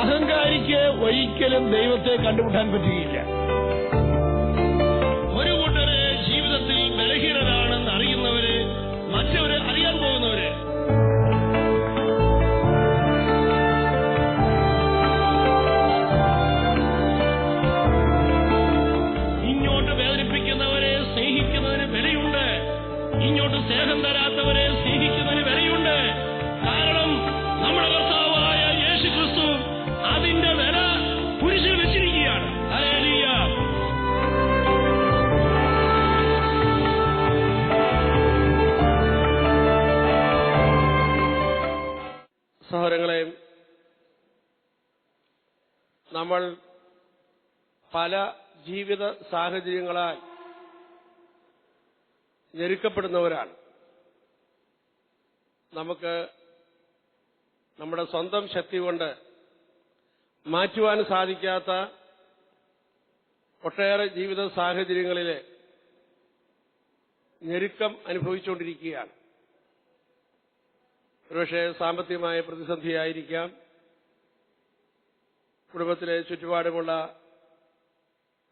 അഹങ്കാരിക്ക് ഒരിക്കലും ദൈവത്തെ കണ്ടുമുട്ടാൻ പറ്റുകയില്ല. നമ്മൾ പല ജീവിത സാഹചര്യങ്ങളാൽ ഞെരുക്കപ്പെടുന്നവരാണ്. നമുക്ക് നമ്മുടെ സ്വന്തം ശക്തി കൊണ്ട് മാറ്റുവാൻ സാധിക്കാത്ത ഒട്ടേറെ ജീവിത സാഹചര്യങ്ങളിലെ ഞെരുക്കം അനുഭവിച്ചുകൊണ്ടിരിക്കുകയാണ്. ഒരുപക്ഷെ സാമ്പത്തികമായ പ്രതിസന്ധിയായിരിക്കാം. കുടുംബത്തിലെ ചുറ്റുപാടുമുള്ള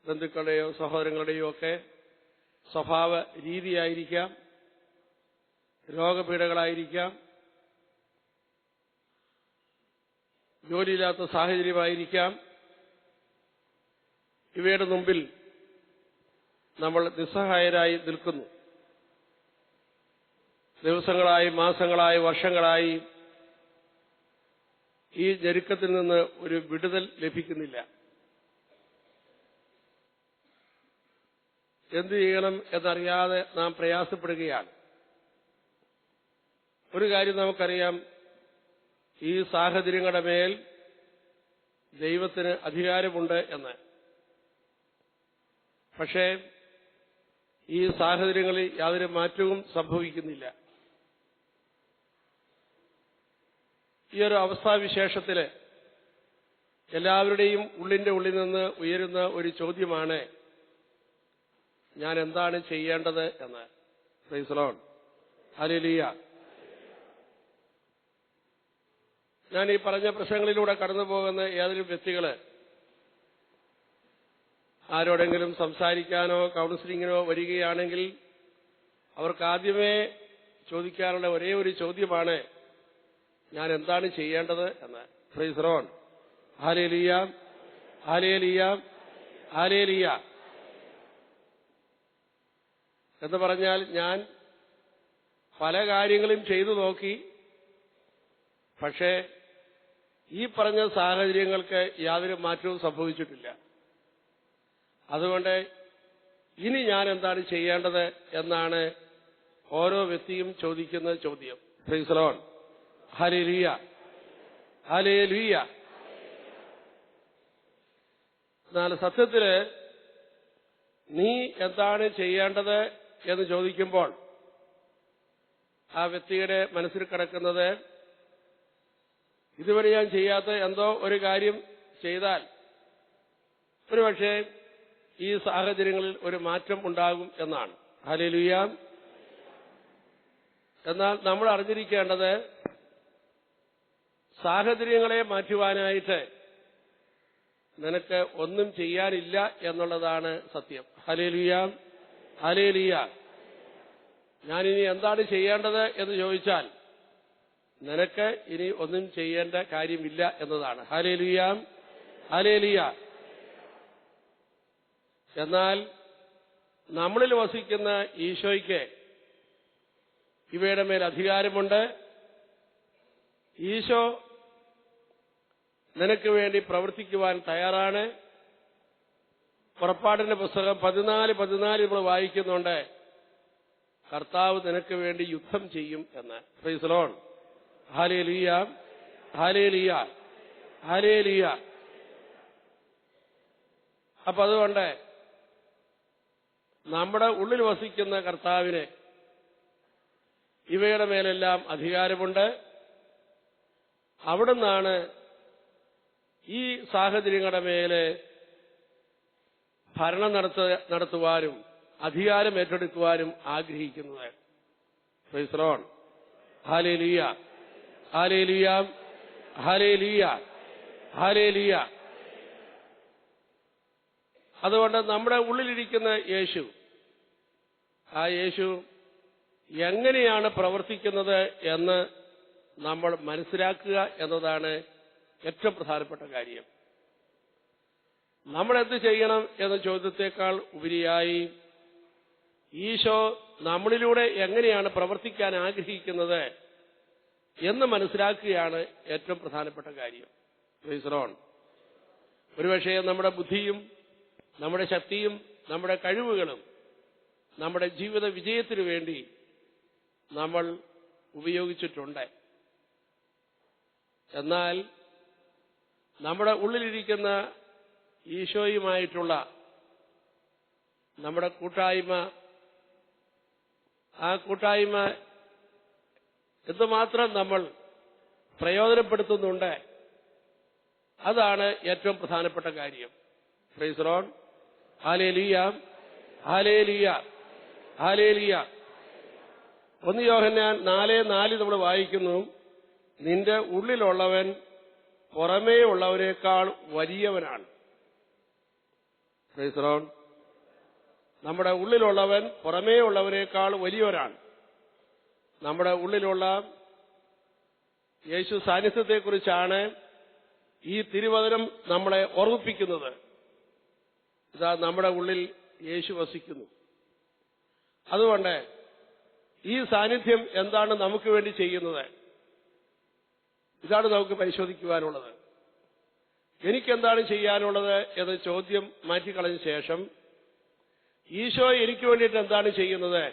ബന്ധുക്കളുടെയോ സഹോദരങ്ങളുടെയോ ഒക്കെ സ്വഭാവ രീതിയായിരിക്കാം രോഗപീഠകളായിരിക്കാം ജോലിയില്ലാത്ത സാഹചര്യമായിരിക്കാം. ഇവയുടെ മുമ്പിൽ നമ്മൾ നിസ്സഹായരായി നിൽക്കുന്നു. ദിവസങ്ങളായി മാസങ്ങളായി വർഷങ്ങളായി ഈ ഞെരുക്കത്തിൽ നിന്ന് ഒരു വിടുതൽ ലഭിക്കുന്നില്ല. എന്തു ചെയ്യണം എന്നറിയാതെ നാം പ്രയാസപ്പെടുകയാണ്. ഒരു കാര്യം നമുക്കറിയാം. ഈ സാഹചര്യങ്ങളുടെ മേൽ ദൈവത്തിന് അധികാരമുണ്ട് എന്ന്. പക്ഷേ ഈ സാഹചര്യങ്ങളിൽ യാതൊരു മാറ്റവും സംഭവിക്കുന്നില്ല. ഈ ഒരു അവസ്ഥാവിശേഷത്തിൽ എല്ലാവരുടെയും ഉള്ളിന്റെ ഉള്ളിൽ നിന്ന് ഉയരുന്ന ഒരു ചോദ്യമാണ് ഞാൻ എന്താണ് ചെയ്യേണ്ടത് എന്ന്. ഫൈസലോൺ അലിലിയ ഞാൻ ഈ പറഞ്ഞ പ്രശ്നങ്ങളിലൂടെ കടന്നു പോകുന്ന ഏതെങ്കിലും വ്യക്തികൾ ആരോടെങ്കിലും സംസാരിക്കാനോ കൗൺസിലിങ്ങിനോ വരികയാണെങ്കിൽ അവർക്ക് ആദ്യമേ ചോദിക്കാനുള്ള ഒരേ ഒരു ചോദ്യമാണ് ഞാൻ എന്താണ് ചെയ്യേണ്ടത് എന്ന്. ഫ്രീസറോൺ ഹാലേലിയ ഹാലേലിയ ഹാലേലിയ എന്ന് പറഞ്ഞാൽ ഞാൻ പല കാര്യങ്ങളും ചെയ്തു നോക്കി. പക്ഷേ ഈ പറഞ്ഞ സാഹചര്യങ്ങൾക്ക് യാതൊരു മാറ്റവും സംഭവിച്ചിട്ടില്ല. അതുകൊണ്ട് ഇനി ഞാൻ എന്താണ് ചെയ്യേണ്ടത് എന്നാണ് ഓരോ വ്യക്തിയും ചോദിക്കുന്ന ചോദ്യം. ഫ്രീസലോൺ ഹലേലിയ ഹലേലുയ എന്നാൽ സത്യത്തിൽ നീ എന്താണ് ചെയ്യേണ്ടത് എന്ന് ചോദിക്കുമ്പോൾ ആ വ്യക്തിയുടെ മനസ്സിൽ കിടക്കുന്നത് ഇതുവരെ ഞാൻ ചെയ്യാത്ത എന്തോ ഒരു കാര്യം ചെയ്താൽ ഒരുപക്ഷെ ഈ സാഹചര്യങ്ങളിൽ ഒരു മാറ്റം ഉണ്ടാകും എന്നാണ്. ഹലിലുയാം എന്നാൽ നമ്മൾ അറിഞ്ഞിരിക്കേണ്ടത് സാഹചര്യങ്ങളെ മാറ്റുവാനായിട്ട് നിനക്ക് ഒന്നും ചെയ്യാനില്ല എന്നുള്ളതാണ് സത്യം. ഹലേലിയ ഹലേലിയ ഞാനിനി എന്താണ് ചെയ്യേണ്ടത് എന്ന് ചോദിച്ചാൽ നിനക്ക് ഇനി ഒന്നും ചെയ്യേണ്ട കാര്യമില്ല എന്നതാണ്. ഹലേലിയ ഹലേലിയ എന്നാൽ നമ്മളിൽ വസിക്കുന്ന ഈശോയ്ക്ക് ഇവയുടെ മേൽ അധികാരമുണ്ട്. ഈശോ നിനക്ക് വേണ്ടി പ്രവർത്തിക്കുവാൻ തയ്യാറാണ്. പുറപ്പാടിന്റെ പുസ്തകം പതിനാല് പതിനാല് നമ്മൾ വായിക്കുന്നുണ്ട്. കർത്താവ് നിനക്ക് വേണ്ടി യുദ്ധം ചെയ്യും എന്ന്. ഫ്രീസലോൺ ഹാലേ ലിയ ഹാലേ ലിയ ഹാലേ ലിയ അപ്പൊ അതുകൊണ്ട് നമ്മുടെ ഉള്ളിൽ വസിക്കുന്ന കർത്താവിന് ഇവയുടെ മേലെല്ലാം അധികാരമുണ്ട്. അവിടുന്നാണ് ഈ സാഹചര്യങ്ങളുടെ മേലെ ഭരണം നടത്ത നടത്തുവാനും അധികാരം ഏറ്റെടുക്കുവാനും ആഗ്രഹിക്കുന്നത് ഫൈസലോൺ ഹാലേലിയ ഹാലേലിയ ഹാലേലിയ ഹാലേലിയ അതുകൊണ്ട് നമ്മുടെ ഉള്ളിലിരിക്കുന്ന യേശു ആ യേശു എങ്ങനെയാണ് പ്രവർത്തിക്കുന്നത് എന്ന് നമ്മൾ മനസ്സിലാക്കുക എന്നതാണ് ഏറ്റവും പ്രധാനപ്പെട്ട കാര്യം. നമ്മൾ എന്ത് ചെയ്യണം എന്ന ചോദ്യത്തെക്കാൾ ഉപരിയായി ഈശോ നമ്മളിലൂടെ എങ്ങനെയാണ് പ്രവർത്തിക്കാൻ ആഗ്രഹിക്കുന്നത് എന്ന് മനസ്സിലാക്കുകയാണ് ഏറ്റവും പ്രധാനപ്പെട്ട കാര്യം. പ്രീസറോൺ ഒരുപക്ഷെ നമ്മുടെ ബുദ്ധിയും നമ്മുടെ ശക്തിയും നമ്മുടെ കഴിവുകളും നമ്മുടെ ജീവിത വിജയത്തിനു വേണ്ടി നമ്മൾ ഉപയോഗിച്ചിട്ടുണ്ട്. എന്നാൽ നമ്മുടെ ഉള്ളിലിരിക്കുന്ന ഈശോയുമായിട്ടുള്ള നമ്മുടെ കൂട്ടായ്മ ആ കൂട്ടായ്മ എന്തുമാത്രം നമ്മൾ പ്രയോജനപ്പെടുത്തുന്നുണ്ട് അതാണ് ഏറ്റവും പ്രധാനപ്പെട്ട കാര്യം. ഫ്രൈസറോൺ ഹാലേലിയ ഹാലേലിയ ഹാലേലിയ ഒന്ന് യോഹന്നാൻ നാല് നാല് നമ്മൾ വായിക്കുന്നു. നിന്റെ ഉള്ളിലുള്ളവൻ പുറമേ ഉള്ളവരെക്കാൾ വലിയവനാണ് നമ്മുടെ ഉള്ളിലുള്ളവൻ പുറമേ ഉള്ളവരെക്കാൾ വലിയവരാണ് നമ്മുടെ ഉള്ളിലുള്ള യേശു സാന്നിധ്യത്തെക്കുറിച്ചാണ് ഈ തിരുവചനം നമ്മളെ ഓർമ്മിപ്പിക്കുന്നത്. ഇതാ നമ്മുടെ ഉള്ളിൽ യേശു വസിക്കുന്നു. അതുകൊണ്ട് ഈ സാന്നിധ്യം എന്താണ് നമുക്ക് വേണ്ടി ചെയ്യുന്നത്? ഇതാണ് നമുക്ക് പരിശോധിക്കുവാനുള്ളത്. എനിക്കെന്താണ് ചെയ്യാനുള്ളത് എന്ന ചോദ്യം മാറ്റിക്കളഞ്ഞ ശേഷം ഈശോ എനിക്ക് വേണ്ടിയിട്ട് എന്താണ് ചെയ്യുന്നത്?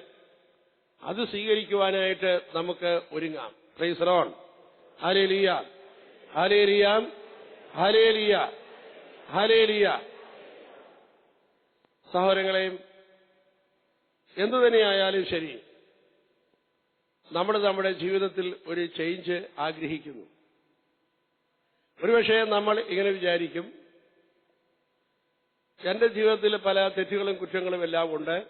അത് സ്വീകരിക്കുവാനായിട്ട് നമുക്ക് ഒരുങ്ങാം. പ്രൈസറോൺ ഹലേലിയ ഹലേലിയ ഹലേലിയ ഹലേലിയ സഹോദരങ്ങളെയും എന്തു തന്നെയായാലും ശരി നമ്മൾ നമ്മുടെ ജീവിതത്തിൽ ഒരു ചേഞ്ച് ആഗ്രഹിക്കുന്നു. ഒരുപക്ഷെ നമ്മൾ ഇങ്ങനെ വിചാരിക്കും എന്റെ ജീവിതത്തിൽ പല തെറ്റുകളും കുറ്റങ്ങളും എല്ലാം ഉണ്ട്.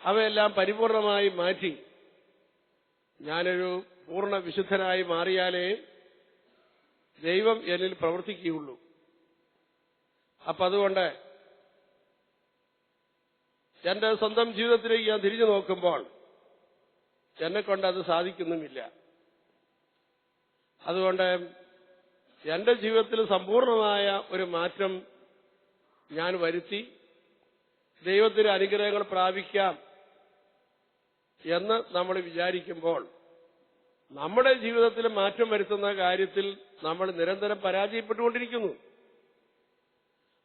അവയെല്ലാം പരിപൂർണമായി മാറ്റി ഞാനൊരു പൂർണ വിശുദ്ധനായി മാറിയാലേ ദൈവം എന്നിൽ പ്രവർത്തിക്കുകയുള്ളൂ. അപ്പൊ അതുകൊണ്ട് എന്റെ സ്വന്തം ജീവിതത്തിലേക്ക് ഞാൻ തിരിഞ്ഞു നോക്കുമ്പോൾ എന്നെ കൊണ്ട് അത് സാധിക്കുന്നുമില്ല. അതുകൊണ്ട് എന്റെ ജീവിതത്തിൽ സമ്പൂർണമായ ഒരു മാറ്റം ഞാൻ വരുത്തി. ദൈവത്തിന്റെ അനുഗ്രഹങ്ങൾ പ്രാപിക്കാം എന്ന് നമ്മൾ വിചാരിക്കുമ്പോൾ നമ്മുടെ ജീവിതത്തിൽ മാറ്റം വരുത്തുന്ന കാര്യത്തിൽ നമ്മൾ നിരന്തരം പരാജയപ്പെട്ടുകൊണ്ടിരിക്കുന്നു.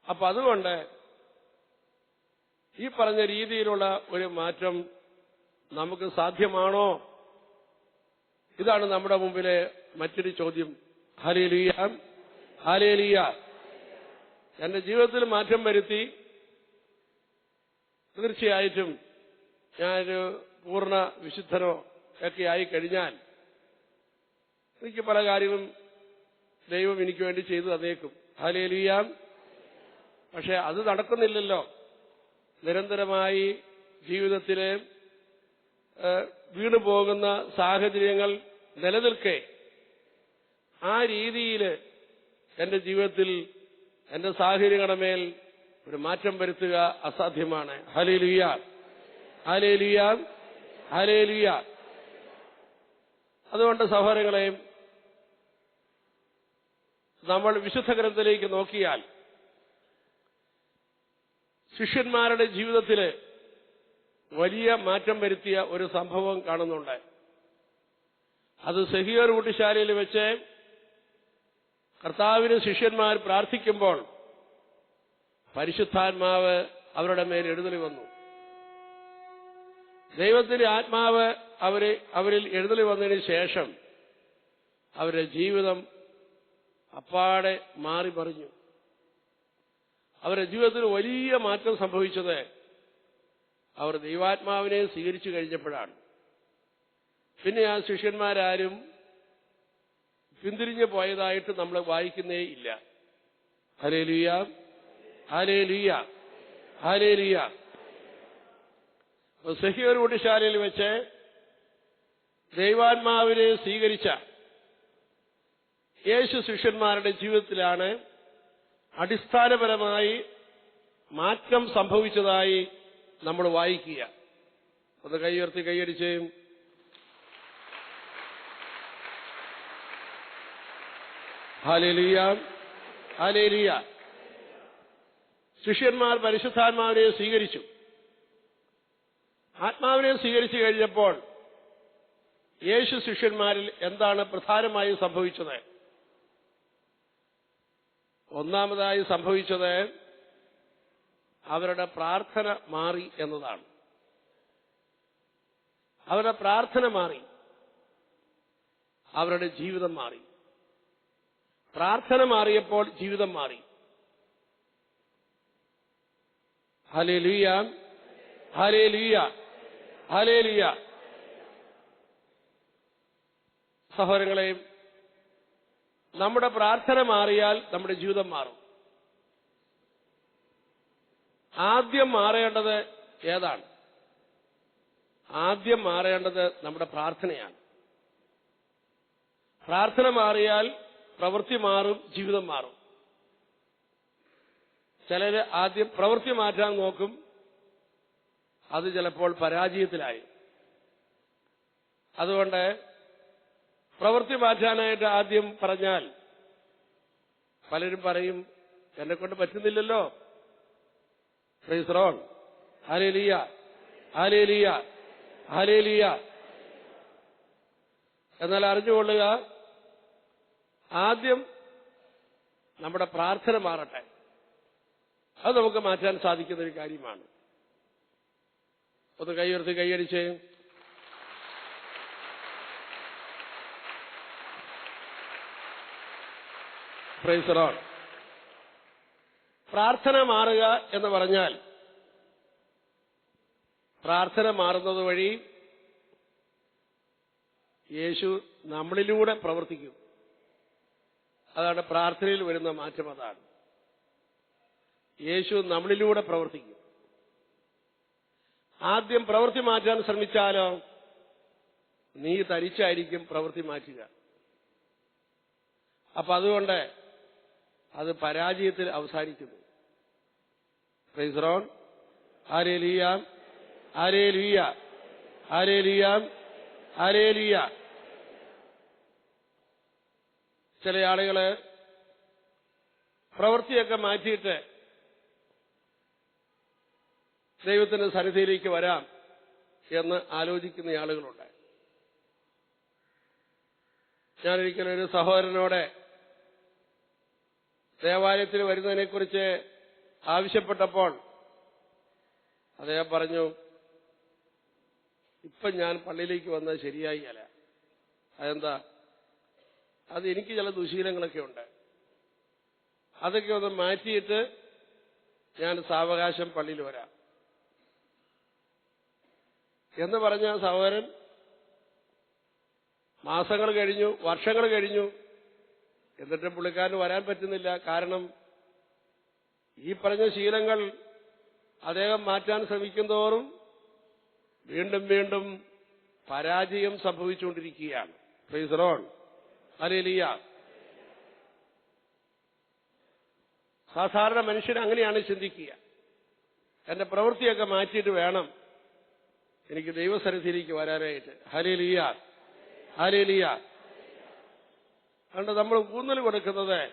അപ്പൊ അതുകൊണ്ട് ഈ പറഞ്ഞ രീതിയിലുള്ള ഒരു മാറ്റം നമുക്ക് സാധ്യമാണോ? ഇതാണ് നമ്മുടെ മുമ്പിലെ മറ്റൊരു ചോദ്യം. ഹാലേലിയ ഹാലേലിയ എന്റെ ജീവിതത്തിൽ മാറ്റം വരുത്തി. തീർച്ചയായിട്ടും ഞാനൊരു പൂർണ വിശുദ്ധനോ ഒക്കെ ആയി കഴിഞ്ഞാൽ എനിക്ക് പല കാര്യങ്ങളും ദൈവം എനിക്ക് വേണ്ടി ചെയ്തു തന്നേക്കും. ഹാലേലിയ പക്ഷെ അത് നടക്കുന്നില്ലല്ലോ. നിരന്തരമായി ജീവിതത്തിലെ വീണുപോകുന്ന വീണു പോകുന്ന സാഹചര്യങ്ങൾ നിലനിൽക്കെ ആ രീതിയിൽ എന്റെ ജീവിതത്തിൽ എന്റെ സാഹചര്യങ്ങളുടെ ഒരു മാറ്റം വരുത്തുക അസാധ്യമാണ്. ഹലേലിയ ഹലേലിയ ഹലേലിയ അതുകൊണ്ട് സഹോദരങ്ങളെയും നമ്മൾ വിശുദ്ധ ഗ്രന്ഥത്തിലേക്ക് നോക്കിയാൽ ശിഷ്യന്മാരുടെ ജീവിതത്തിൽ വലിയ മാറ്റം വരുത്തിയ ഒരു സംഭവം കാണുന്നുണ്ട്. അത് സെഹിയോർ കൂട്ടിശാലയിൽ വെച്ച് കർത്താവിന് ശിഷ്യന്മാർ പ്രാർത്ഥിക്കുമ്പോൾ പരിശുദ്ധാത്മാവ് അവരുടെ മേൽ എഴുന്നള്ളി വന്നു. ദൈവത്തിന്റെ ആത്മാവ് അവരെ അവരിൽ എഴുന്നള്ളി വന്നതിന് ശേഷം അവരുടെ ജീവിതം അപ്പാടെ മാറി മറിഞ്ഞു. അവരുടെ ജീവിതത്തിൽ വലിയ മാറ്റം സംഭവിച്ചത് അവർ ദൈവാത്മാവിനെ സ്വീകരിച്ചു കഴിഞ്ഞപ്പോഴാണ്. പിന്നെ ആ ശിഷ്യന്മാരാരും പിന്തിരിഞ്ഞു പോയതായിട്ട് നമ്മൾ വായിക്കുന്നേ ഇല്ല. ഹലേലിയ ഹലേലിയ ഹലേലിയ സഹിയോർ ഊട്ടിശാലയിൽ വെച്ച് ദൈവാത്മാവിനെ സ്വീകരിച്ച യേശു ശിഷ്യന്മാരുടെ ജീവിതത്തിലാണ് അടിസ്ഥാനപരമായി മാറ്റം സംഭവിച്ചതായി നമ്മൾ വായിക്കുക. ഒന്ന് കൈയർത്തി കൈയടിച്ച് ഹാലേലിയ ഹലേലിയ ശിഷ്യന്മാർ പരിശുദ്ധാത്മാവിനെ സ്വീകരിച്ചു. ആത്മാവിനെ സ്വീകരിച്ചു കഴിഞ്ഞപ്പോൾ യേശു ശിഷ്യന്മാരിൽ എന്താണ് പ്രധാനമായി സംഭവിച്ചത്? ഒന്നാമതായി സംഭവിച്ചത് അവരുടെ പ്രാർത്ഥന മാറി എന്നതാണ്. അവരുടെ പ്രാർത്ഥന മാറി. അവരുടെ ജീവിതം മാറി. പ്രാർത്ഥന മാറിയപ്പോൾ ജീവിതം മാറി. ഹലേ ലുയ ഹലേ ലുയ ഹലേ ലുയ സഹോദരങ്ങളെ നമ്മുടെ പ്രാർത്ഥന മാറിയാൽ നമ്മുടെ ജീവിതം മാറും. ആദ്യം മാറേണ്ടത് ഏതാണ്? ആദ്യം മാറേണ്ടത് നമ്മുടെ പ്രാർത്ഥനയാണ്. പ്രാർത്ഥന മാറിയാൽ പ്രവൃത്തി മാറും ജീവിതം മാറും. ചിലര് ആദ്യം പ്രവൃത്തി മാറ്റാൻ നോക്കും അത് ചിലപ്പോൾ പരാജയത്തിലായി. അതുകൊണ്ട് പ്രവൃത്തി മാറ്റാനായിട്ട് ആദ്യം പറഞ്ഞാൽ പലരും പറയും എന്നെ കൊണ്ട് പറ്റുന്നില്ലല്ലോ ഫ്രൈസ്റോൺ ഹാലേലിയ ഹാലേലിയ ഹാലേലിയ എന്നാൽ അറിഞ്ഞുകൊള്ളുക ആദ്യം നമ്മുടെ പ്രാർത്ഥന മാറട്ടെ. അത് നമുക്ക് മാറ്റാൻ സാധിക്കുന്ന ഒരു കാര്യമാണ്. ഒന്ന് കൈയുയർത്തി കൈയടിച്ച് പ്രാർത്ഥന മാറുക എന്ന് പറഞ്ഞാൽ പ്രാർത്ഥന മാറുന്നത് വഴി യേശു നമ്മളിലൂടെ പ്രവർത്തിക്കും. അതാണ് പ്രാർത്ഥനയിൽ വരുന്ന മാറ്റം അതാണ്. യേശു നമ്മളിലൂടെ പ്രവർത്തിക്കും. ആദ്യം പ്രവൃത്തി മാറ്റാൻ ശ്രമിച്ചാലോ നീ തരിച്ചായിരിക്കും പ്രവൃത്തി മാറ്റുക. അപ്പൊ അതുകൊണ്ട് അത് പരാജയത്തിൽ അവസാനിക്കുന്നു. പ്രൈസ്റോൺ ആരേ ലിയാം ആരേ ലിയ ആരേ ലിയാം ആരേ ലിയ ചില ആളുകൾ പ്രവൃത്തിയൊക്കെ മാറ്റിയിട്ട് ദൈവത്തിന്റെ സന്നിധിയിലേക്ക് വരാം എന്ന് ആലോചിക്കുന്ന ആളുകളുണ്ട്. ഞാനൊരിക്കലും ഒരു സഹോദരനോടെ ദേവാലയത്തിൽ വരുന്നതിനെക്കുറിച്ച് ആവശ്യപ്പെട്ടപ്പോൾ അദ്ദേഹം പറഞ്ഞു ഇപ്പം ഞാൻ പള്ളിയിലേക്ക് വന്നത് ശരിയായി അല്ല. അതെന്താ? അത് എനിക്ക് ചില ദുശീലങ്ങളൊക്കെ ഉണ്ട്. അതൊക്കെ ഒന്ന് മാറ്റിയിട്ട് ഞാൻ സാവകാശം പള്ളിയിൽ വരാം. എന്ന് പറഞ്ഞ സഹോദരൻ മാസങ്ങൾ കഴിഞ്ഞു വർഷങ്ങൾ കഴിഞ്ഞു. എന്നിട്ട് പുള്ളിക്കാരന് വരാൻ പറ്റുന്നില്ല. കാരണം ഈ പറഞ്ഞ ശീലങ്ങൾ അദ്ദേഹം മാറ്റാൻ ശ്രമിക്കുന്നതോറും വീണ്ടും വീണ്ടും പരാജയം സംഭവിച്ചുകൊണ്ടിരിക്കുകയാണ്. ഫ്രീസറോൺ അലേലിയ. സാധാരണ മനുഷ്യൻ അങ്ങനെയാണ് ചിന്തിക്കുക. എന്റെ പ്രവൃത്തിയൊക്കെ മാറ്റിയിട്ട് വേണം എനിക്ക് ദൈവസന്നിധിയിലേക്ക് വരാനായിട്ട്. ഹലേലിയ. ഹലേലിയ. അതുകൊണ്ട് നമ്മൾ ഊന്നൽ കൊടുക്കുന്നത്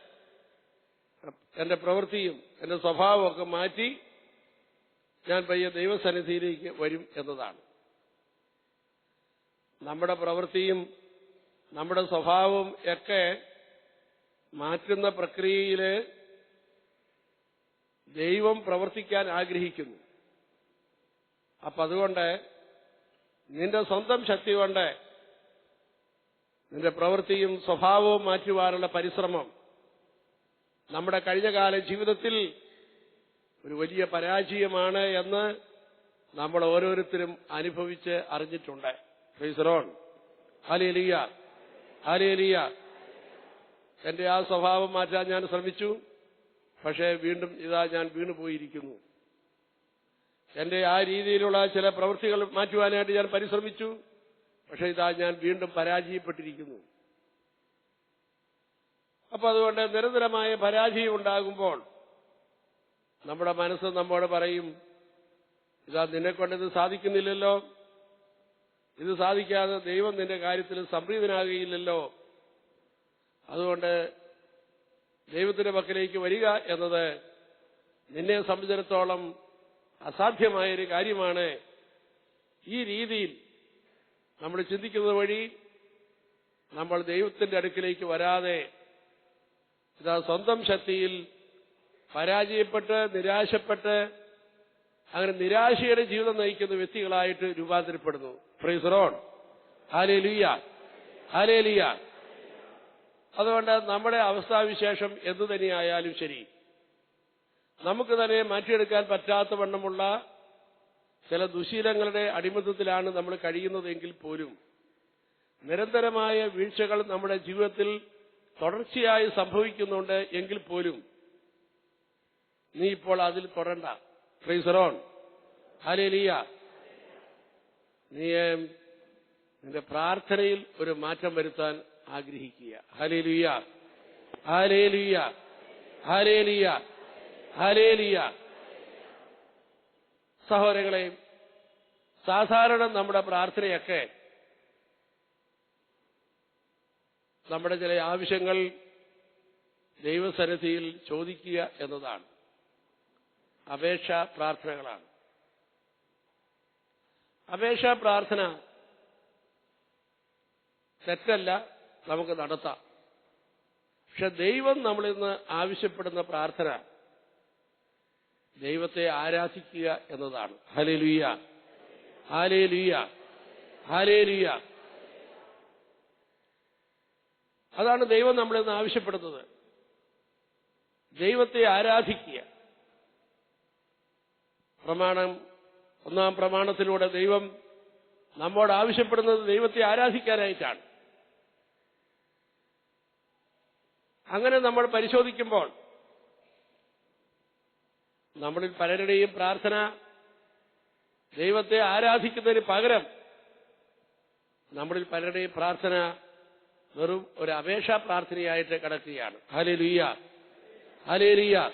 എന്റെ പ്രവൃത്തിയും എന്റെ സ്വഭാവവും ഒക്കെ മാറ്റി ഞാൻ പയ്യെ ദൈവസന്നിധിയിലേക്ക് വരും എന്നതാണ്. നമ്മുടെ പ്രവൃത്തിയും നമ്മുടെ സ്വഭാവം ഒക്കെ മാറ്റുന്ന പ്രക്രിയയിൽ ദൈവം പ്രവർത്തിക്കാൻ ആഗ്രഹിക്കുന്നു. അപ്പൊ അതുകൊണ്ട് നിന്റെ സ്വന്തം ശക്തി കൊണ്ട് നിന്റെ പ്രവൃത്തിയും സ്വഭാവവും മാറ്റുവാനുള്ള പരിശ്രമം നമ്മുടെ കഴിഞ്ഞകാല ജീവിതത്തിൽ ഒരു വലിയ പരാജയമാണ് എന്ന് നമ്മൾ ഓരോരുത്തരും അനുഭവിച്ച് അറിഞ്ഞിട്ടുണ്ട്. ഫൈസറോൺ ഹാലേലിയ ഹാലേലിയ. എന്റെ ആ സ്വഭാവം മാറ്റാൻ ഞാൻ ശ്രമിച്ചു. പക്ഷേ വീണ്ടും ഇതാ ഞാൻ വീണുപോയിരിക്കുന്നു എന്റെ ആ രീതിയിലുള്ള ചില പ്രവൃത്തികൾ മാറ്റുവാനായിട്ട് ഞാൻ പരിശ്രമിച്ചു. പക്ഷേ ഇതാ ഞാൻ വീണ്ടും പരാജയപ്പെട്ടിരിക്കുന്നു. അപ്പൊ അതുകൊണ്ട് നിരന്തരമായ പരാജയം ഉണ്ടാകുമ്പോൾ നമ്മുടെ മനസ്സ് നമ്മോട് പറയും ഇതാ നിന്നെ കൊണ്ടിത് സാധിക്കുന്നില്ലല്ലോ. ഇത് സാധിക്കാതെ ദൈവം നിന്റെ കാര്യത്തിൽ സംപ്രീതനാകുകയില്ലല്ലോ. അതുകൊണ്ട് ദൈവത്തിന്റെ പക്കലേക്ക് വരിക എന്നത് നിന്നെ സംബന്ധിച്ചിടത്തോളം അസാധ്യമായൊരു കാര്യമാണ്. ഈ രീതിയിൽ നമ്മൾ ചിന്തിക്കുന്നത് വഴി നമ്മൾ ദൈവത്തിന്റെ അടുക്കിലേക്ക് വരാതെ ഇതാ സ്വന്തം ശക്തിയിൽ പരാജയപ്പെട്ട് നിരാശപ്പെട്ട് അങ്ങനെ നിരാശയുടെ ജീവിതം നയിക്കുന്ന വ്യക്തികളായിട്ട് രൂപാന്തരപ്പെടുന്നു. ഫ്രീസറോൺ ഹാലേ ഹാലേലിയ ഹാലേ ലിയ അതുകൊണ്ട് നമ്മുടെ അവസ്ഥാവിശേഷം എന്തു തന്നെയായാലും ശരി. നമുക്ക് തന്നെ മാറ്റിയെടുക്കാൻ പറ്റാത്ത വണ്ണമുള്ള ചില ദുശീലങ്ങളുടെ അടിമത്തത്തിലാണ് നമ്മൾ കഴിയുന്നതെങ്കിൽ പോലും നിരന്തരമായ വീഴ്ചകൾ നമ്മുടെ ജീവിതത്തിൽ തുടർച്ചയായി സംഭവിക്കുന്നുണ്ട് എങ്കിൽ പോലും നീ ഇപ്പോൾ അതിൽ തുടരണ്ട. ഫ്രീസറോൺ ഹലിയ നീ നിന്റെ പ്രാർത്ഥനയിൽ ഒരു മാറ്റം വരുത്താൻ ആഗ്രഹിക്കുക. ഹലേലിയ ഹാലേലിയ ഹാലേലിയ ഹാലേലിയ സഹോദരങ്ങളെ സാധാരണ നമ്മുടെ പ്രാർത്ഥനയൊക്കെ നമ്മുടെ ചില ആവശ്യങ്ങൾ ദൈവസന്നിധിയിൽ ചോദിക്കുക എന്നതാണ്. അപേക്ഷാ പ്രാർത്ഥനകളാണ്. അപേക്ഷാ പ്രാർത്ഥന തെറ്റല്ല നമുക്ക് നടത്താം. പക്ഷെ ദൈവം നമ്മളിൽ നിന്ന് ആവശ്യപ്പെടുന്ന പ്രാർത്ഥന ദൈവത്തെ ആരാധിക്കുക എന്നതാണ്. ഹലേലുയ്യ ഹാലേലുയ്യ ഹാലേലുയ്യ അതാണ് ദൈവം നമ്മളിൽ നിന്ന് ആവശ്യപ്പെടുന്നത്. ദൈവത്തെ ആരാധിക്കുക. പ്രമാണം. ഒന്നാം പ്രമാണത്തിലൂടെ ദൈവം നമ്മോട് ആവശ്യപ്പെടുന്നത് ദൈവത്തെ ആരാധിക്കാനായിട്ടാണ്. അങ്ങനെ നമ്മൾ പരിശോധിക്കുമ്പോൾ നമ്മളിൽ പലരുടെയും പ്രാർത്ഥന ദൈവത്തെ ആരാധിക്കുന്നതിന് പകരം നമ്മളിൽ പലരുടെയും പ്രാർത്ഥന വെറും ഒരു അപേക്ഷാ പ്രാർത്ഥനയായിട്ട് കിടക്കുകയാണ്. ഹലേലുയ്യ ഹലേലിയ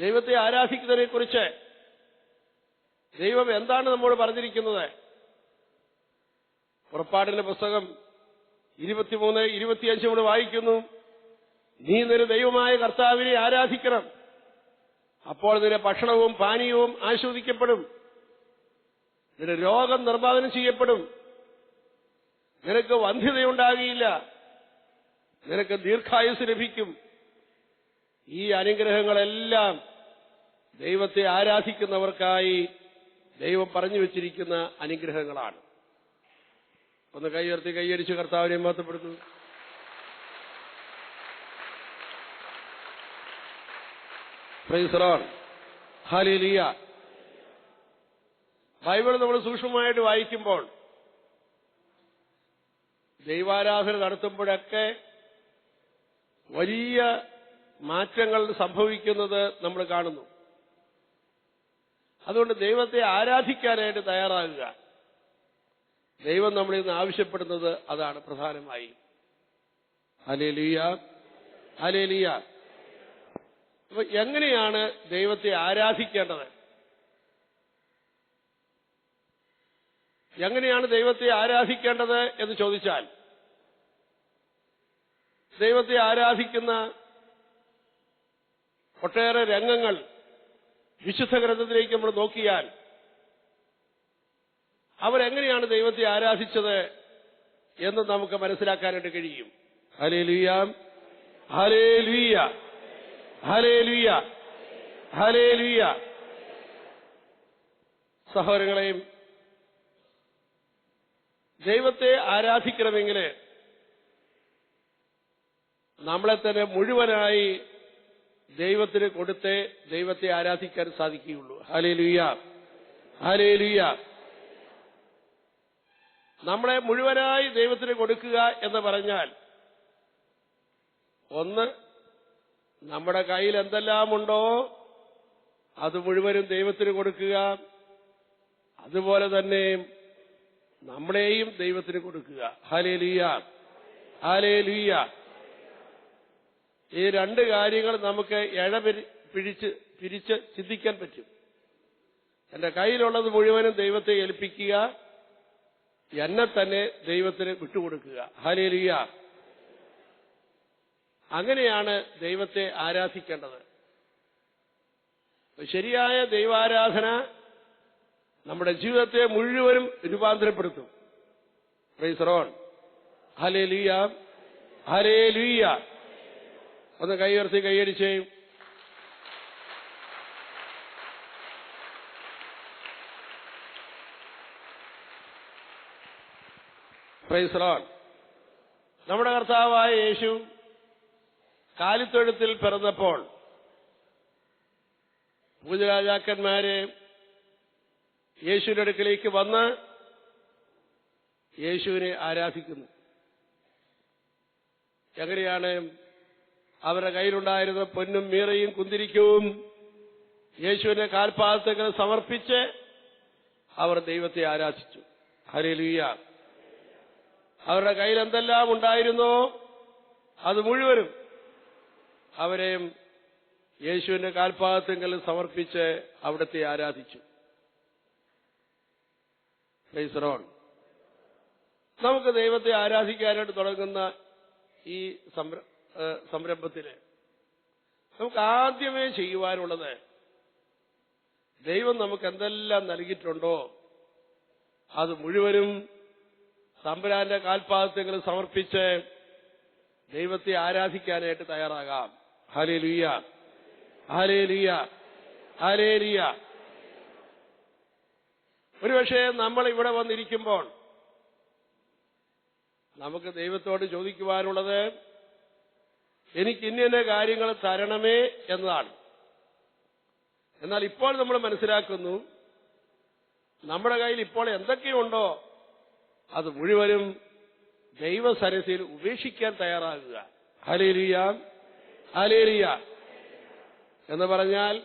ദൈവത്തെ ആരാധിക്കുന്നതിനെ കുറിച്ച് ദൈവം എന്താണ് നമ്മോട് പറഞ്ഞിരിക്കുന്നത്? പുറപ്പാടിന്റെ പുസ്തകം ഇരുപത്തിമൂന്ന് ഇരുപത്തിയഞ്ച് നമ്മൾ വായിക്കുന്നു. നീ നിന്റെ ദൈവമായ കർത്താവിനെ ആരാധിക്കണം. അപ്പോൾ നിന്റെ ഭക്ഷണവും പാനീയവും ആസ്വദിക്കപ്പെടും നിന്റെ രോഗം നിർമ്മാർജനം ചെയ്യപ്പെടും. നിനക്ക് വന്ധ്യതയുണ്ടാകില്ല. നിനക്ക് ദീർഘായുസ് ലഭിക്കും. ഈ അനുഗ്രഹങ്ങളെല്ലാം ദൈവത്തെ ആരാധിക്കുന്നവർക്കായി ദൈവം പറഞ്ഞു വെച്ചിരിക്കുന്ന അനുഗ്രഹങ്ങളാണ്. ഒന്ന് കൈയുയർത്തി കൈയടിച്ച് കർത്താവിനെ ഹാലിലിയ ബൈബിൾ നമ്മൾ സൂക്ഷ്മമായിട്ട് വായിക്കുമ്പോൾ ദൈവാരാധന നടത്തുമ്പോഴൊക്കെ വലിയ മാറ്റങ്ങൾ സംഭവിക്കുന്നത് നമ്മൾ കാണുന്നു. അതുകൊണ്ട് ദൈവത്തെ ആരാധിക്കാനായിട്ട് തയ്യാറാകുക. ദൈവം നമ്മളിൽ നിന്ന് ആവശ്യപ്പെടുന്നത് അതാണ് പ്രധാനമായി. അലേലിയ അലേലിയ അപ്പൊ എങ്ങനെയാണ് ദൈവത്തെ ആരാധിക്കേണ്ടത്? എങ്ങനെയാണ് ദൈവത്തെ ആരാധിക്കേണ്ടത് എന്ന് ചോദിച്ചാൽ ദൈവത്തെ ആരാധിക്കുന്ന ഒട്ടേറെ രംഗങ്ങൾ വിശുദ്ധ ഗ്രന്ഥത്തിലേക്ക് നമ്മൾ നോക്കിയാൽ അവരെങ്ങനെയാണ് ദൈവത്തെ ആരാധിച്ചത് എന്ന് നമുക്ക് മനസ്സിലാക്കാനായിട്ട് കഴിയും. ഹലേ ലുയ ഹലേ ലുയ ഹലേ ലുയ ഹലേ ലുയ സഹോദരങ്ങളെയും ദൈവത്തെ ആരാധിക്കണമെങ്കിൽ നമ്മളെ തന്നെ മുഴുവനായി ദൈവത്തിന് കൊടുത്തേ ദൈവത്തെ ആരാധിക്കാൻ സാധിക്കുകയുള്ളൂ. ഹലേ ലുയ്യ ഹലേ ലുയ്യ നമ്മളെ മുഴുവനായി ദൈവത്തിന് കൊടുക്കുക എന്ന് പറഞ്ഞാൽ ഒന്ന് നമ്മുടെ കയ്യിൽ എന്തെല്ലാമുണ്ടോ അത് മുഴുവനും ദൈവത്തിന് കൊടുക്കുക. അതുപോലെ തന്നെ നമ്മളെയും ദൈവത്തിന് കൊടുക്കുക. ഹലേ ലുയ്യ ഹലേ ലുയ്യ ഈ രണ്ട് കാര്യങ്ങൾ നമുക്ക് ഇഴ പിരി- പിടിച്ച് പിരിച്ച് ചിന്തിക്കാൻ പറ്റും. എന്റെ കയ്യിലുള്ളത് മുഴുവനും ദൈവത്തെ ഏൽപ്പിക്കുക എന്നെ തന്നെ ദൈവത്തിന് വിട്ടുകൊടുക്കുക. ഹലേലിയ അങ്ങനെയാണ് ദൈവത്തെ ആരാധിക്കേണ്ടത്. ശരിയായ ദൈവാരാധന നമ്മുടെ ജീവിതത്തെ മുഴുവനും രൂപാന്തരപ്പെടുത്തും. ഹലേ ലീയ ഹലേ ലീയ ഒന്ന് കൈയുയർത്തി കൈയടിച്ചേ. പ്രൈസറോൺ നമ്മുടെ കർത്താവായ യേശു കാലിത്തൊഴുത്തിൽ പിറന്നപ്പോൾ പൂജരാജാക്കന്മാരെ യേശുവിന്റെ അടുക്കിലേക്ക് വന്ന് യേശുവിനെ ആരാധിക്കുന്നു. എങ്ങനെയാണ് അവരുടെ കയ്യിലുണ്ടായിരുന്ന പൊന്നും മീറയും കുന്തിരിക്കവും യേശുവിന്റെ കാൽപാദത്തേക്ക് സമർപ്പിച്ച് അവർ ദൈവത്തെ ആരാധിച്ചു. ഹരേലിയ അവരുടെ കയ്യിൽ എന്തെല്ലാം ഉണ്ടായിരുന്നോ അത് മുഴുവനും അവരെയും യേശുവിന്റെ കാൽപാദത്തെങ്കിൽ സമർപ്പിച്ച് അവിടത്തെ ആരാധിച്ചു. നമുക്ക് ദൈവത്തെ ആരാധിക്കാനായിട്ട് തുടങ്ങുന്ന ഈ സംര- ഏഹ് സംരംഭത്തിൽ നമുക്ക് ആദ്യമേ ചെയ്യുവാനുള്ളത് ദൈവം നമുക്ക് എന്തെല്ലാം നൽകിയിട്ടുണ്ടോ അത് മുഴുവനും തമ്പുരാന്റെ കാൽപാദത്തെങ്കിൽ സമർപ്പിച്ച് ദൈവത്തെ ആരാധിക്കാനായിട്ട് തയ്യാറാകാം. ഹലേ ലുയ്യ ഹലേ ലിയ ഹലേ ലിയ ഒരുപക്ഷെ നമ്മൾ ഇവിടെ വന്നിരിക്കുമ്പോൾ നമുക്ക് ദൈവത്തോട് ചോദിക്കുവാനുള്ളത് എനിക്ക് ഇന്ന കാര്യങ്ങൾ തരണമേ എന്നതാണ്. എന്നാൽ ഇപ്പോൾ നമ്മൾ മനസ്സിലാക്കുന്നു നമ്മുടെ കയ്യിൽ ഇപ്പോൾ എന്തൊക്കെയുണ്ടോ അത് മുഴുവനും ദൈവസരസിൽ ഉപേക്ഷിക്കാൻ തയ്യാറാകുക. ഹലേലിയ ഹലേലിയ എന്ന് പറഞ്ഞാൽ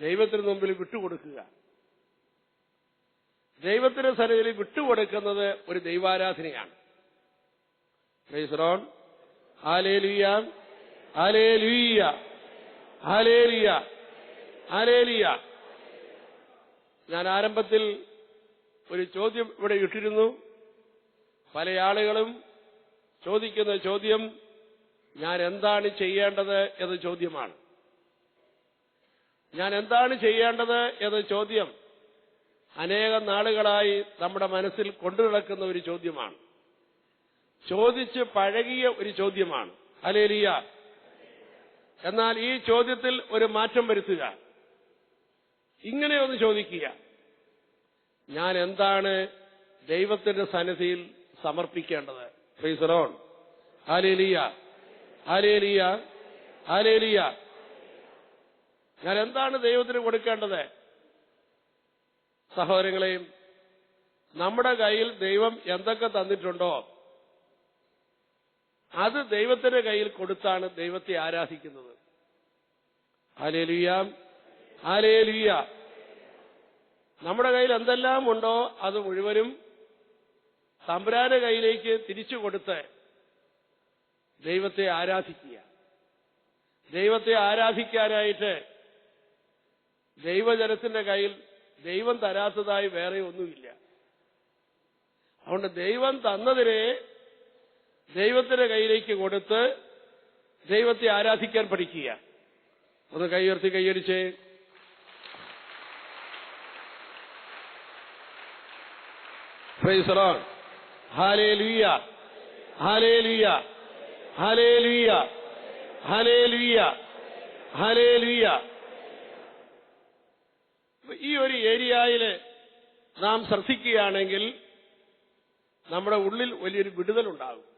ദൈവത്തിന് മുമ്പിൽ വിട്ടുകൊടുക്കുക. ദൈവത്തിന് സന്നിധിയിൽ വിട്ടുകൊടുക്കുന്നത് ഒരു ദൈവാരാധനയാണ്. ഹാലേലിയ ഹാലേലിയ ഹലേലിയ ഹലേലിയ ഞാൻ ആരംഭത്തിൽ ഒരു ചോദ്യം ഇവിടെ ഇട്ടിരുന്നു. പല ആളുകളും ചോദിക്കുന്ന ചോദ്യം ഞാൻ എന്താണ് ചെയ്യേണ്ടത് എന്ന ചോദ്യമാണ്. ഞാൻ എന്താണ് ചെയ്യേണ്ടത് എന്ന ചോദ്യം അനേകം നാളുകളായി നമ്മുടെ മനസ്സിൽ കൊണ്ടു നടക്കുന്ന ഒരു ചോദ്യമാണ്. ചോദിച്ച് പഴകിയ ഒരു ചോദ്യമാണ്. അലേലിയ എന്നാൽ ഈ ചോദ്യത്തിൽ ഒരു മാറ്റം വരുത്തുക. ഇങ്ങനെയൊന്ന് ചോദിക്കുക. ഞാൻ എന്താണ് ദൈവത്തിന്റെ സന്നിധിയിൽ സമർപ്പിക്കേണ്ടത്? ഫ്രീസറോൺ ഹാലേലിയ ഹാലേലിയ ഹാലേലിയ ഞാൻ എന്താണ് ദൈവത്തിന് കൊടുക്കേണ്ടത്? സഹോദരങ്ങളെയും നമ്മുടെ കയ്യിൽ ദൈവം എന്തൊക്കെ തന്നിട്ടുണ്ടോ? അത് ദൈവത്തിന്റെ കയ്യിൽ കൊടുത്താണ് ദൈവത്തെ ആരാധിക്കുന്നത്. ആലേലുയാം ആലേലുയ നമ്മുടെ കയ്യിൽ എന്തെല്ലാം ഉണ്ടോ അത് മുഴുവനും തമ്പുരാന്റെ കയ്യിലേക്ക് തിരിച്ചു കൊടുത്ത് ദൈവത്തെ ആരാധിക്കുക. ദൈവത്തെ ആരാധിക്കാനായിട്ട് ദൈവജനത്തിന്റെ കയ്യിൽ ദൈവം തരാത്തതായി വേറെ ഒന്നുമില്ല. അതുകൊണ്ട് ദൈവം തന്നതിനെ ദൈവത്തിന്റെ കയ്യിലേക്ക് കൊടുത്ത് ദൈവത്തെ ആരാധിക്കാൻ പഠിക്കുക. ഒന്ന് കൈയടിച്ചേ ഹാലേലുയ ഹാലേലുയ ഹാലേലുയ ഈ ഒരു ഏരിയയിൽ നാം ശ്രദ്ധിക്കുകയാണെങ്കിൽ നമ്മുടെ ഉള്ളിൽ വലിയൊരു വിടുതലുണ്ടാകും.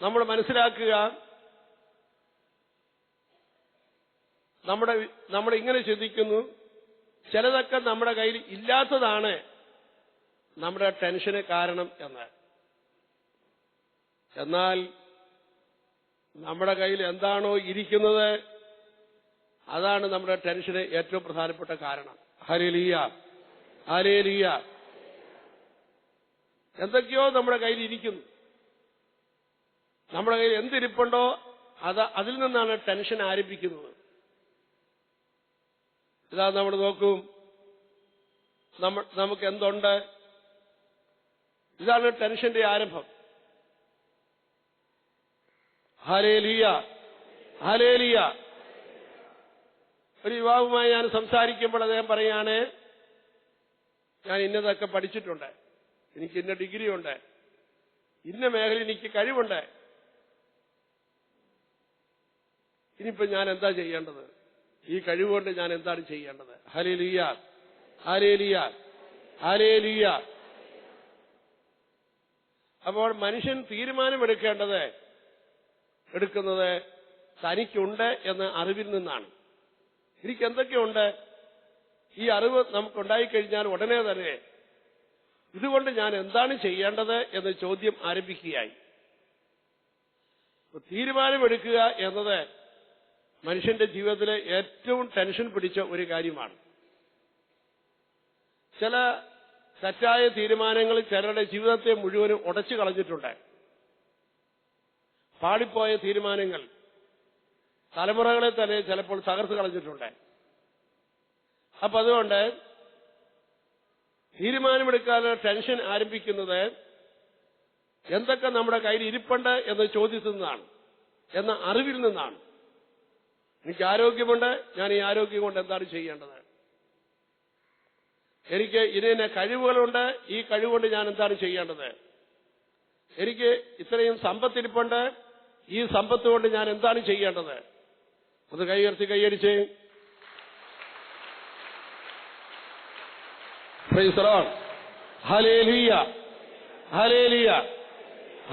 നമ്മൾ മനസ്സിലാക്കുക നമ്മുടെ നമ്മൾ ഇങ്ങനെ ചിന്തിക്കുന്നു. ചിലതൊക്കെ നമ്മുടെ കയ്യിൽ ഇല്ലാത്തതാണ് നമ്മുടെ ടെൻഷന് കാരണം എന്ന്. എന്നാൽ നമ്മുടെ കയ്യിൽ എന്താണോ ഇരിക്കുന്നത് അതാണ് നമ്മുടെ ടെൻഷന് ഏറ്റവും പ്രധാനപ്പെട്ട കാരണം. ഹരിലീയ ഹരേലിയ എന്തൊക്കെയോ നമ്മുടെ കയ്യിൽ ഇരിക്കുന്നു. നമ്മുടെ കയ്യിൽ എന്തിരിപ്പുണ്ടോ അത് അതിൽ നിന്നാണ് ടെൻഷൻ ആരംഭിക്കുന്നത്. ഇതാ നമ്മൾ നോക്കും. നമ്മ നമുക്ക് എന്തുണ്ട് ഇതാണ് ടെൻഷന്റെ ആരംഭം. ഹലേലിയ ഹലേലിയ ഒരു യുവാവുമായി ഞാൻ സംസാരിക്കുമ്പോൾ അദ്ദേഹം പറയാണ് ഞാൻ ഇന്നതൊക്കെ പഠിച്ചിട്ടുണ്ട്. എനിക്ക് ഇന്ന ഡിഗ്രി ഉണ്ട് ഇന്ന മേഖല എനിക്ക് കഴിവുണ്ട്. ഇനിയിപ്പോ ഞാൻ എന്താ ചെയ്യേണ്ടത്? ഈ കഴിവുകൊണ്ട് ഞാൻ എന്താണ് ചെയ്യേണ്ടത്? ഹലേലിയ ഹലേലിയ ഹലേലിയ അപ്പോൾ മനുഷ്യൻ തീരുമാനമെടുക്കേണ്ടത് എടുക്കുന്നത് തനിക്കുണ്ട് എന്ന അറിവിൽ നിന്നാണ്. എനിക്ക് എന്തൊക്കെയുണ്ട് ഈ അറിവ് നമുക്കുണ്ടായിക്കഴിഞ്ഞാൽ ഉടനെ തന്നെ ഇതുകൊണ്ട് ഞാൻ എന്താണ് ചെയ്യേണ്ടത് എന്ന ചോദ്യം ആരംഭിക്കുകയായി. തീരുമാനമെടുക്കുക എന്നത് മനുഷ്യന്റെ ജീവിതത്തിലെ ഏറ്റവും ടെൻഷൻ പിടിച്ച ഒരു കാര്യമാണ്. ചില തെറ്റായ തീരുമാനങ്ങൾ ചിലരുടെ ജീവിതത്തെ മുഴുവനും ഉടച്ചു കളഞ്ഞിട്ടുണ്ട്. പാടിപ്പോയ തീരുമാനങ്ങൾ തലമുറകളെ തന്നെ ചിലപ്പോൾ തകർത്ത് കളഞ്ഞിട്ടുണ്ട്. അപ്പൊ അതുകൊണ്ട് തീരുമാനമെടുക്കാനുള്ള ടെൻഷൻ ആരംഭിക്കുന്നത് എന്തൊക്കെ നമ്മുടെ കയ്യിൽ ഇരിപ്പുണ്ട് എന്ന ചോദ്യത്തിൽ നിന്നാണ് എന്ന അറിവിൽ നിന്നാണ്. എനിക്ക് ആരോഗ്യമുണ്ട് ഞാൻ ഈ ആരോഗ്യം കൊണ്ട് എന്താണ് ചെയ്യേണ്ടത്? എനിക്ക് ഇതിന് കഴിവുകളുണ്ട് ഈ കഴിവുകൊണ്ട് ഞാൻ എന്താണ് ചെയ്യേണ്ടത്? എനിക്ക് ഇത്രയും സമ്പത്തിരിപ്പുണ്ട് ഈ സമ്പത്ത് കൊണ്ട് ഞാൻ എന്താണ് ചെയ്യേണ്ടത്? ഒന്ന് കൈയർത്തി കൈയടിച്ച് ഹലേലിയ ഹലേലിയ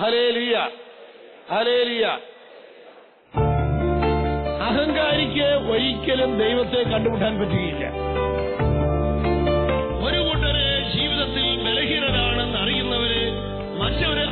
ഹലേലിയ Hallelujah. അഹങ്കാരിക്ക് ഒരിക്കലും ദൈവത്തെ കണ്ടുമുട്ടാൻ പറ്റുകയില്ല. ഒരു കൂട്ടര് ജീവിതത്തിൽ ബലഹീനരാണെന്ന് അറിയുന്നവര് മറ്റവര്